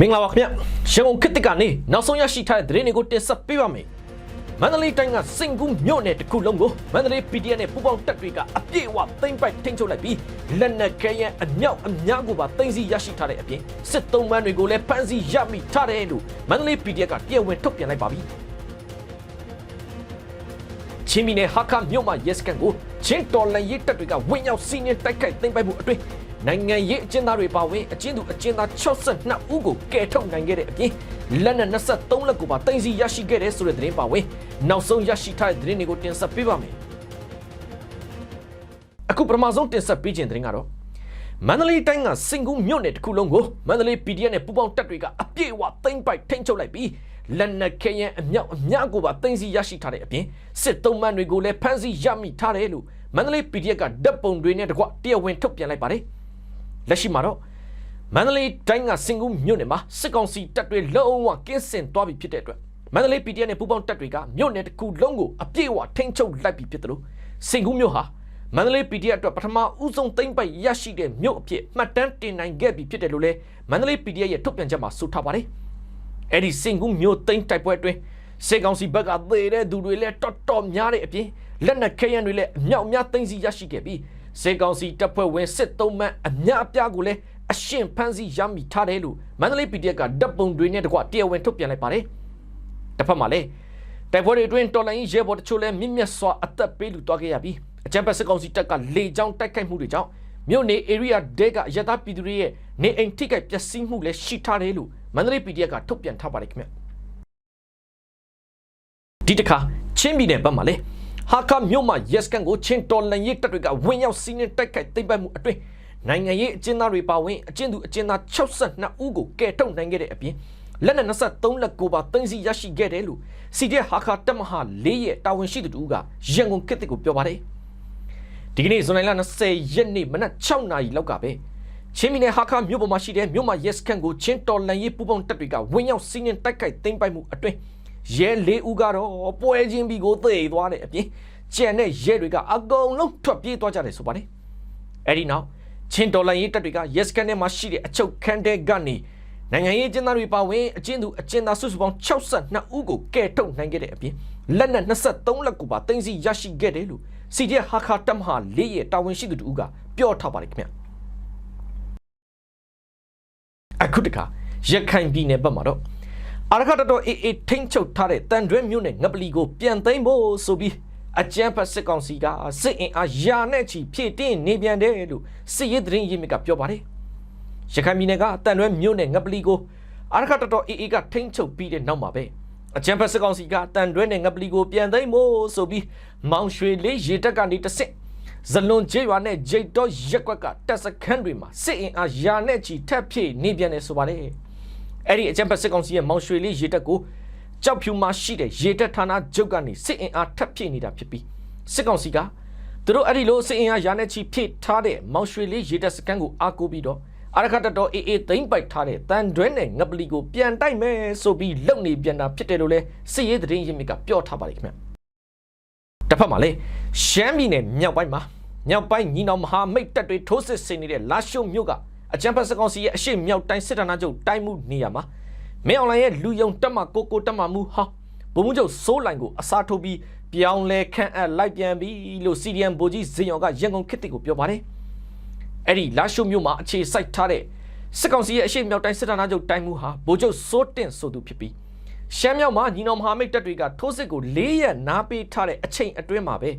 မင်္ဂလာပါခင်ဗျရန်ကုန်ခေတ်သစ်ကနေနောက်ဆုံးရရှိထားတဲ့သတင်းတွေကိုတင်ဆက်ပေးပါမယ်မန္တလေးတိုင်းကစင်ကူးမြို့နယ်တစ်ခုလုံးကိုမန္တလေး PDF နဲ့ပူးပေါင်းတပ်တွေကအပြည့်အဝသိမ်းပိုက်ထိန်းချုပ်လိုက်ပြီးလက်နက်ခဲယမ်းအမြောက်အများကိုပါသိမ်းဆည်းရရှိထားတဲ့အပြင်စစ်သုံးပန်းတွေကိုလည်းဖမ်းဆီးရမိထားတယ်လို့မန္တလေး PDF ကတရားဝင်ထုတ်ပြန်လိုက်ပါပြီချင်းမီနယ်ဟာခမြို့မှာရက်စကန်ကိုချင်းတော်လန်ရေးတပ်တွေကဝင်းရောက်စီးနင်းတိုက်ခိုက်သိမ်းပိုက်မှုအတွင်း နိုင်ငံရေးအကျဉ်းသားတွေပါဝင်အကျဉ်းသူအကျဉ်းသား62ဦးကိုကယ်ထုတ်နိုင်ခဲ့တဲ့အပြင်လက်နက်23လက်ကိုပါတင်စီရရှိခဲ့တဲ့ဆိုတဲ့သတင်းပါဝင်နောက်ဆုံးရရှိထားတဲ့သတင်းတွေကိုတင်ဆက်ပေးပါမယ်အခုပထမဆုံးတင်ဆက်ပေးခြင်းသတင်းကတော့မန္တလေးတိုင်းကစင်ကူးမြို့နယ်တစ်ခုလုံးကိုမန္တလေး PDF နဲ့ပူးပေါင်းတပ်တွေကအပြည့်အဝသိမ်းပိုက်ထိန်းချုပ်လိုက်ပြီးလက်နက်ခဲယမ်းအမြောက်အများကိုပါသိမ်းဆည်းရရှိထားတဲ့အပြင်စစ်သုံးမှန်တွေကိုလည်းဖမ်းဆီးရမိထားတယ်လို့မန္တလေး PDF ကဓာတ်ပုံတွေနဲ့တကွတရားဝင်ထုတ်ပြန်လိုက်ပါတယ် လက်ရှိမှာတော့မန္တလေးတိုင်းကစင်ကူးမြို့နယ်မှာစစ်ကောင်စီတပ်တွေလုံးဝကင်းစင်သွားပြီဖြစ်တဲ့အတွက်မန္တလေး PDF နဲ့ပူးပေါင်းတပ်တွေကမြို့နယ်တစ်ခုလုံးကိုအပြည့်အဝထိန်းချုပ်လိုက်ပြီဖြစ်တယ်လို့စင်ကူးမြို့ဟာမန္တလေး PDF အတွက်ပထမဦးဆုံးသိမ့်ပိုက်ရရှိတဲ့မြို့အဖြစ်မှတ်တမ်းတင်နိုင်ခဲ့ပြီဖြစ်တယ်လို့လည်းမန္တလေး PDF ရဲ့ထုတ်ပြန်ချက်မှာဆိုထားပါတယ်။အဲ့ဒီစင်ကူးမြို့သိမ်းတိုက်ပွဲအတွင်းစေကောင်စီဘက်ကသေတဲ့သူတွေလည်းတော်တော်များတဲ့အပြင်လက်နက်ခဲယမ်းတွေလည်းအမြောက်အများသိမ်းဆည်းရရှိခဲ့ပြီး စေကောင်စီတပ်ဖွဲ့ဝင်စစ်သုံးမှန်အများအပြားကိုလည်းအရှင်ဖမ်းဆီးရမိထားတယ်လို့မန္တလေး PDF ကဓာတ်ပုံတွေနဲ့တကွတရားဝင်ထုတ်ပြန်လိုက်ပါတယ်။တစ်ဖက်မှာလည်းတိုက်ပွဲတွေအတွင်းတော်လိုင်းရဲဘော်တချို့လည်းမြင့်မြတ်စွာအသက်ပေးလူသွားခဲ့ရပြီးအကြမ်းဖက်စစ်ကောင်စီတပ်ကလေကြောင်းတိုက်ခိုက်မှုတွေကြောင့်မြို့နေ area တဲကရတပြည်သူတွေရဲ့နေအိမ်ထိခိုက်ပျက်စီးမှုလည်းရှိထားတယ်လို့မန္တလေး PDF ကထုတ်ပြန်ထားပါတယ်ခင်ဗျဒီတစ်ခါချင်းပြည်နယ်ဘက်မှာလည်း ဟာခမြို့မှာ yes ကန်ကိုချင်းတော်လန်ရေးတပ်တွေကဝင်ရောက်စီးနင်းတိုက်ခိုက်သိမ်းပိုက်မှုအတွင်းနိုင်ငံရေးအကျဉ်းသားတွေပါဝင်အကျဉ်းသူအကျဉ်းသား62ဦးကိုကယ်ထုတ်နိုင်ခဲ့တဲ့အပြင်လက်နက်23လက်ကိုပါတင်စီရရှိခဲ့တယ်လို့ CDF ဟာခတပ်မဟာ၄ရဲ့တာဝန်ရှိသူတို့ကရန်ကုန်ခေတ်ကိုပြောပါတယ်ဒီကနေ့ဇွန်လ20ရက်နေ့မနက်6နာရီလောက်ကပဲချင်းမီနယ်ဟာခမြို့ပေါ်မှာရှိတဲ့မြို့မှာ yes ကန်ကိုချင်းတော်လန်ရေးပူပေါင်းတပ်တွေကဝင်ရောက်စီးနင်းတိုက်ခိုက်သိမ်းပိုက်မှုအတွင်း ရဲ၄ဦးကတော့ပွဲချင်းပြီးကိုသေသွားတဲ့အပြင်ကြံတဲ့ရဲတွေကအကုန်လုံးထွက်ပြေးသွားကြတယ်ဆိုပါတယ်အဲ့ဒီနောက်ချင်းတော်လန်ရေးတပ်တွေက yes ကန်ထဲမှာရှိတဲ့အချုပ်ခန်းတဲ့ကနေနိုင်ငံရေးကျင်းသားတွေပါဝင်အကျဉ်းသူအကျဉ်းသားစုစုပေါင်း62ဦးကိုကယ်ထုတ်နိုင်ခဲ့တဲ့အပြင်လက်နက်23လက်ကိုပါတင်စီရရှိခဲ့တယ်လို့ CDF ဟာခါတမဟာလေးရဲ့တာဝန်ရှိသူတို့ကပြောထားပါတယ်ခင်ဗျအခုတခါရခိုင်ပြည်နယ်ဘက်မှာတော့ အာရခတတော်အေအေထိန်းချုပ်ထားတဲ့တန်တွဲမြို့နယ်ငပလီကိုပြန်သိမ်းဖို့ဆိုပြီးအကြမ်းဖက်စစ်ကောင်စီကစစ်အင်အားယာနဲ့ချီဖြည့်တင်းနေပြန်တယ်လို့စစ်ရေးသတင်းရင်းမြစ်ကပြောပါတယ်ရခိုင်ပြည်နယ်ကတန်တွဲမြို့နယ်ငပလီကိုအာရခတတော်အေအေကထိန်းချုပ်ပြီးတဲ့နောက်မှာပဲအကြံဖက်စစ်ကောင်စီကတန်တွဲနဲ့ငပလီကိုပြန်သိမ်းမို့ဆိုပြီးမောင်ရွှေလေးရေတက်ကနေတဆင့်ဇလွန်ကျေးရွာနဲ့ဂျိတ်တော့ရက်ကွက်ကတက်စခန်းတွေမှာစစ်အင်အားယာနဲ့ချီထက်ဖြည့်နေပြန်တယ်ဆိုပါတယ် အဲ့ဒီအကြံဖက်စစ်ကောင်စီရဲ့မောင်ရွှေလေးရေတက်ကိုကြောက်ဖြူမှာရှိတဲ့ရေတက်ဌာနကျုပ်ကနေစစ်အင်အားထပ်ဖြည့်နေတာဖြစ်ပြီးစစ်ကောင်စီကသူတို့အဲ့ဒီလိုစစ်အင်အားယာနဲ့ချီဖြည့်ထားတဲ့မောင်ရွှေလေးရေတက်စခန်းကိုအားကိုးပြီးတော့အရခတတော်အေးအေးသိမ့်ပိုက်ထားတဲ့တန်တွဲနဲ့ငပလီကိုပြန်တိုက်မယ်ဆိုပြီးလုံနေပြန်တာဖြစ်တယ်လို့လဲစစ်ရေးသတင်းရင်းမြစ်ကပြောထားပါတယ်ခင်ဗျတစ်ဖက်မှာလဲရှမ်းပြည်နယ်မြောက်ပိုင်းမှာမြောက်ပိုင်းညီနောင်မဟာမိတ်တပ်တွေထိုးစစ်ဆင်နေတဲ့လာရှုံမြို့က အကြံဖက်စကောင်စီရဲ့အရှိမြောက်တိုင်းစစ်ဌာနချုပ်တိုင်းမှုနေရာမှာမင်းအွန်လိုင်းရဲ့လူယုံတက်မကိုကိုတက်မမှုဟာဗိုလ်မှူးချုပ်စိုးလိုင်ကိုအစားထိုးပြီးပြောင်းလဲခန့်အပ်လိုက်ပြန်ပြီလို့ CDM ဗိုလ်ကြီးဇင်ယော်ကရန်ကုန်ခေတ်ကိုပြောပါတယ်အဲ့ဒီလာရှုမြို့မှာအခြေစိုက်ထားတဲ့စစ်ကောင်စီရဲ့အရှိမြောက်တိုင်းစစ်ဌာနချုပ်တိုင်းမှုဟာဗိုလ်ချုပ်စိုးတင့်ဆိုသူဖြစ်ပြီးရှမ်းမြောက်မှာညီနောင်မဟာမိတ်တပ်တွေကထိုးစစ်ကို၄ရက်နားပေးထားတဲ့အချိန်အတွင်းမှာပဲ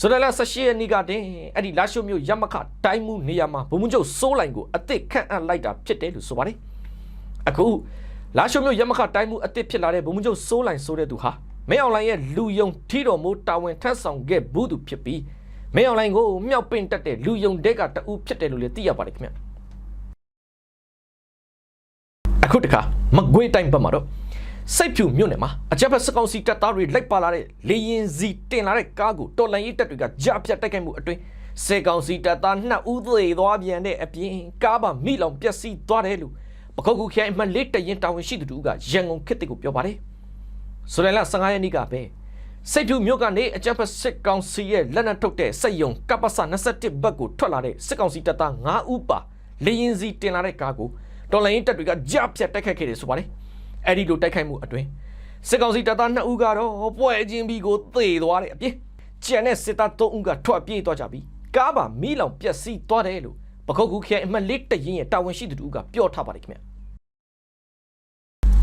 ဇူလိုင်လ18ရက်နေ့ကတင်အဲ့ဒီလာရှုမြို့ရမခတိုင်းမှုနေရာမှာဗိုလ်မှူးချုပ်စိုးလိုင်ကိုအစ်စ်ခန့်အပ်လိုက်တာဖြစ်တယ်လို့ဆိုပါတယ်အခုလာရှုမြို့ရမခတိုင်းမှုအစ်စ်ဖြစ်လာတဲ့ဗိုလ်မှူးချုပ်စိုးလိုင်ဆိုတဲ့သူဟာမဲအွန်လိုင်းရဲ့လူယုံထီတော်မိုးတာဝန်ထမ်းဆောင်ခဲ့ဘူးသူဖြစ်ပြီးမင်းအွန်လိုင်းကိုမြောက်ပင့်တက်တဲ့လူယုံတဲ့ကတူဖြစ်တယ်လို့လည်းသိရပါတယ်ခင်ဗျအခုတခါမကွေးတိုင်းဘက်မှာတော့ စိတ်ဖြူမြို့နယ်မှာအကြမ်းဖက်စကောင်စီတပ်သားတွေလိုက်ပါလာတဲ့လေရင်စီတင်လာတဲ့ကားကိုတော်လန်ရေးတပ်တွေကကြားဖြတ်တိုက်ခိုက်မှုအတွင်းစေကောင်စီတပ်သားနှစ်ဦးသေသွားပြန်တဲ့အပြင်ကားပါမိလောင်ပျက်စီးသွားတယ်လို့ပခုတ်ကူခိုင်မှလေးတရင်တာဝန်ရှိသူတို့ကရန်ကုန်ခေတ်ကိုပြောပါတယ်ဆိုရလာ15ရက်နေ့ကပဲစိတ်ဖြူမြို့ကနေအကြမ်းဖက်စစ်ကောင်စီရဲ့လက်နက်ထုတ်တဲ့စက်ယုံကပ္ပစ21ဘက်ကိုထွက်လာတဲ့စစ်ကောင်စီတပ်သား9ဦးပါလေရင်စီတင်လာတဲ့ကားကိုတော်လိုင်းတပ်တွေကကြားဖြတ်တိုက်ခိုက်ခဲ့တယ်ဆိုပါတယ် အဲ့ဒီလိုတိုက်ခိုက်မှုအတွင်းစစ်ကောင်စီတပ်သား2ဦးကတော့ပွဲချင်းပြီးကိုသေသွားတယ်အပြင်ကျန်တဲ့စစ်သား3ဦးကထွက်ပြေးသွားကြပြီးကားပါမီးလောင်ပျက်စီးသွားတယ်လို့ပခုတ်ကူခရိုင်အမှတ်လေးတရင်ရဲ့တာဝန်ရှိသူတို့ကပြောထားပါတယ်ခင်ဗျ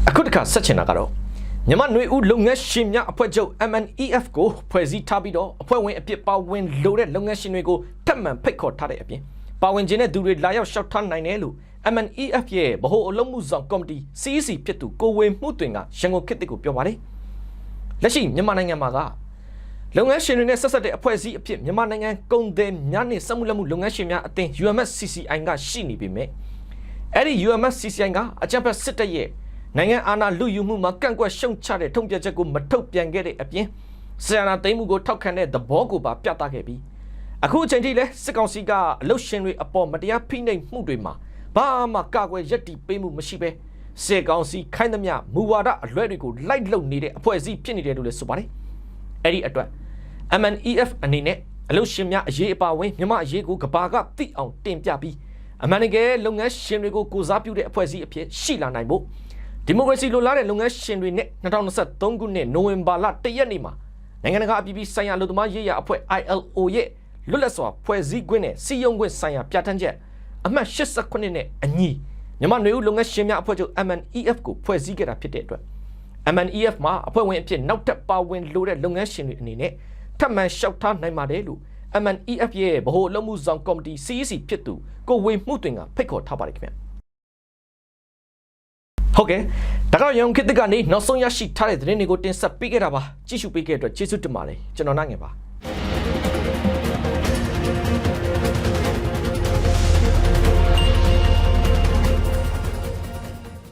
အခုတခါဆက်ချင်တာကတော့မြန်မာနွေဦးလုပ်ငန်းရှင်များအဖွဲ့ချုပ် MNEF ကိုဖွဲ့စည်းထားပြီးတော့အဖွဲ့ဝင်အဖြစ်ပါဝင်လိုတဲ့လုပ်ငန်းရှင်တွေကိုထပ်မံဖိတ်ခေါ်ထားတဲ့အပြင်ပါဝင်ခြင်းတဲ့သူတွေလာရောက်ရှောက်ထားနိုင်တယ်လို့ MNEF ရဲ့ဗဟိုအလုပ်မှုဆောင်ကော်မတီ CEC ဖြစ်သူကိုဝေမှုတွင်ကရန်ကုန်ခေတ်တစ်ကိုပြောပါတယ်လက်ရှိမြန်မာနိုင်ငံမှာကလုပ်ငန်းရှင်တွေနဲ့ဆက်ဆက်တဲ့အဖွဲ့အစည်းအဖြစ်မြန်မာနိုင်ငံကုန်သည်များနဲ့စက်မှုလက်မှုလုပ်ငန်းရှင်များအသင်း UMSCCI ကရှိနေပေမဲ့အဲ့ဒီ UMSCCI ကအကြံဖက်စစ်တပ်ရဲ့နိုင်ငံအာဏာလူယူမှုမှာကန့်ကွက်ရှုံချတဲ့ထုံ့ပြချက်ကိုမထုတ်ပြန်ခဲ့တဲ့အပြင်ဆီယနာသိမ်းမှုကိုထောက်ခံတဲ့သဘောကိုပါပြသခဲ့ပြီးအခုအချိန်ထိလဲစစ်ကောင်စီကအလုတ်ရှင်တွေအပေါ်မတရားဖိနှိပ်မှုတွေမှာ ဘာမှကာကွယ်ရည်တည်ပေးမှုမရှိပဲစစ်ကောင်စီခိုင်းသမျှမူဝါဒအလွဲတွေကိုလိုက်လုံနေတဲ့အဖွဲ့အစည်းဖြစ်နေတယ်လို့လည်းဆိုပါတယ်အဲ့ဒီအတွက် MNEF အနေနဲ့အလုတ်ရှင်များအရေးအပါဝင်မြမအရေးကိုကဘာကသိအောင်တင်ပြပြီးအမှန်တကယ်လုပ်ငန်းရှင်တွေကိုကိုစားပြုတဲ့အဖွဲ့အစည်းအဖြစ်ရှိလာနိုင်ဖို့ဒီမိုကရေစီလိုလားတဲ့လုပ်ငန်းရှင်တွေနဲ့2023ခုနှစ်နိုဝင်ဘာလ1ရက်နေ့မှာနိုင်ငံတကာအပြည်ပြည်ဆိုင်ရာလူသမားရေးရာအဖွဲ့ ILO ရဲ့လွတ်လပ်စွာဖွဲ့စည်းခွင့်နဲ့စီယုံခွင့်ဆိုင်ရာပြဋ္ဌာန်းချက် အမှတ်89နဲ့အညီမြန်မာနွေဦးလုပ်ငန်းရှင်များအဖွဲ့ချုပ် MNEF ကိုဖွဲ့စည်းခဲ့တာဖြစ်တဲ့အတွက် MNEF မှာအဖွဲ့ဝင်အဖြစ်နောက်ထပ်ပါဝင်လိုတဲ့လုပ်ငန်းရှင်တွေအနေနဲ့ထပ်မံလျှောက်ထားနိုင်ပါတယ်လို့ MNEF ရဲ့ဗဟိုအလုပ်မှုဆောင်ကော်မတီ CEC ဖြစ်သူကိုဝေမှုတွင်ကဖိတ်ခေါ်ထားပါတယ်ခင်ဗျဟုတ်ကဲ့ဒါကတော့ရန်ကုန်ခေတ်သစ်ကနေနောက်ဆုံးရရှိထားတဲ့သတင်းတွေကိုတင်ဆက်ပေးခဲ့တာပါကြည့်ရှုပေးခဲ့တဲ့အတွက်ကျေးဇူးတင်ပါတယ်ကျွန်တော်နိုင်ငယ်ပါ